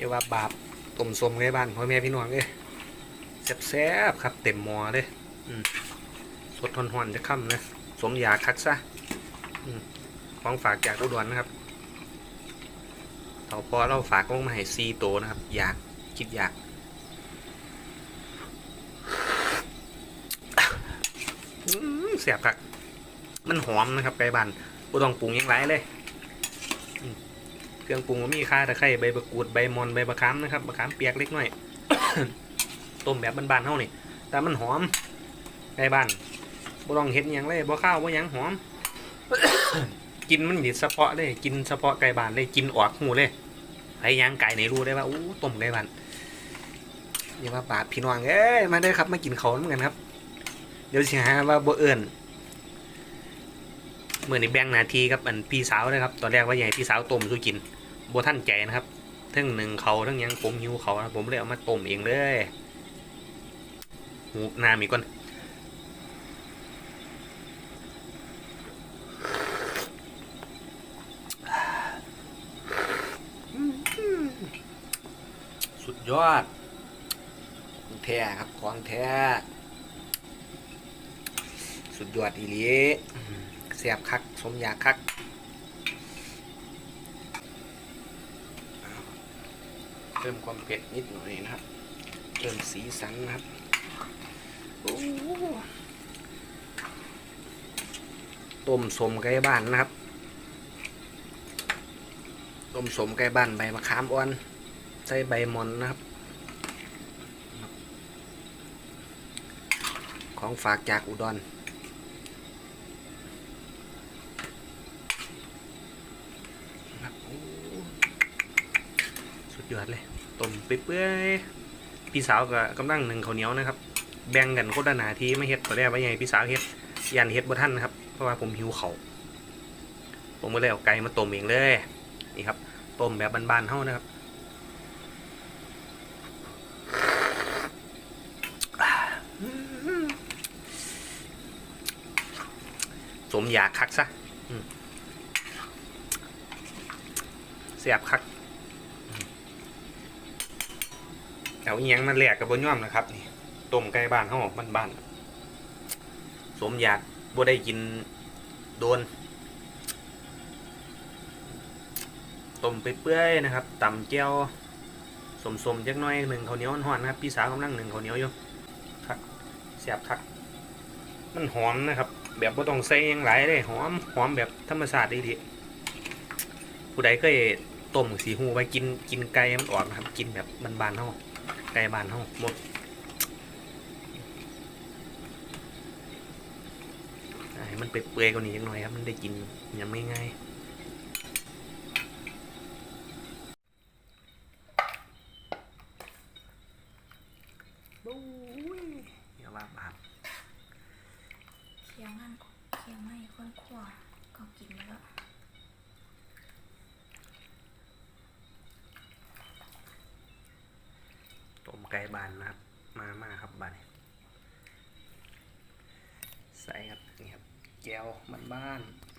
อย่าว่าบาปต้มส้มไงบ้านพ่อแม่พี่น้องเอ้ยแซ่บๆครับ เต็มหม้อเลยอืมสดทอนๆจะค่ำนะสมอยากคักซะอืมของฝากจากอุดรนะครับเราพอเราฝากลงมาให้ซีโตนะครับ อยากคิดอยากเสียบคักมันหอมนะครับไก่บ้านบ่ต้องปรุงยังไรเลย เครื่องปรุงก็มีข่าตะไคร้ใบมะกรูดใบมอนใบมะขามนะครับมะขามเปียกเล็กน้อย ต้มแบบบ้านๆเฮานี่แต่มันหอมไก่บ้านบ่ต้องเฮ็ดยังเลยบ่ข้าวบ่ยังหอม กินมันดิเฉพาะเลยกินเฉพาะไก่บ้านเลยกินออกหูเลยไอ้ย่างไก่ในรู้ได้ว่าอู้ต้มไก่บ้านอย่าว่าบาปพี่น้องเอ้ยมาเด้ครับมากินเขาเหมือนกันครับ เดี๋ยวสิหาว่าบ่เอิ้นเมื่อนี้แบ่งนาทีครับอันพี่สาวนะครับ ตอนแรกว่ายากใหญ่พี่สาวต้มสู้กิน บท่านใจนะครับทั้งหนึ่งเขาทั้งยังผมหิวเขานะผมเลยเอามาต้มเองเลยหูน้ำอีกก่อนสุดยอดของแท้ครับของแท้สุดยอดอีลีเสียบคัก สมยาคัก เพิ่มความเผ็ดนิดหน่อยนะครับ เพิ่มสีสันนะครับโอ้ต้มสมไก่บ้านนะครับ ต้มสมไก่บ้านใบมะขามอ่อน ใส่ใบมอนนะครับ ของฝากจากอุดร ครับโอ้สุด ยอดเลยต้มเปื่อยพี่สาวกับกำลังหนึ่งข้าวเหนียวนะครับ แบ่งกันโคนละหนาทีไม่เฮ็ดตัวแรกไว้ยังไงพี่สาวเฮ็ดยันเฮ็ดบ่ทันนะครับ เพราะว่าผมหิวเขาวผมก็เลยเอาไก่มาต้มเองเลยนี่ครับต้มแบบบานๆเฮานะครับสมอยากคักซะเสียบคัก เอาอียงมาแหลกกับบนย่อมนะครับนี่ต้มไก่บ้านเขาบ้านบ้านๆสมอยากบ่ได้กินโดนต้มไปเปื่อยนะครับตำเจียวสมๆจักน้อยหนึ่งข้าวเหนียวห่อนๆนะครับพี่สาวกำลังหนึ่งข้าวเหนียวอยู่คักเสียบคัก มันหอมนะครับ แบบบ่ต้องใส่ยังหลายเลยหอมหอมแบบธรรมชาติดีๆผู้ใดเคยต้มสีหูไปกินกินไก่มันออกนะครับ กินแบบบานๆเฮา ไก่บานเฮาหมดให้มันเปื่อยๆกว่านี้จังหน่อยครับ มันได้กินยังไม่ง่ายบู๊ยอย่าว่าบาปเคี้ยวมันเคี้ยวไม่ข้นขั่วก็กินแล้ว ไก่บานนะครับ มามาครับบานใส่ครับนี่ครับแก้วบ้านๆ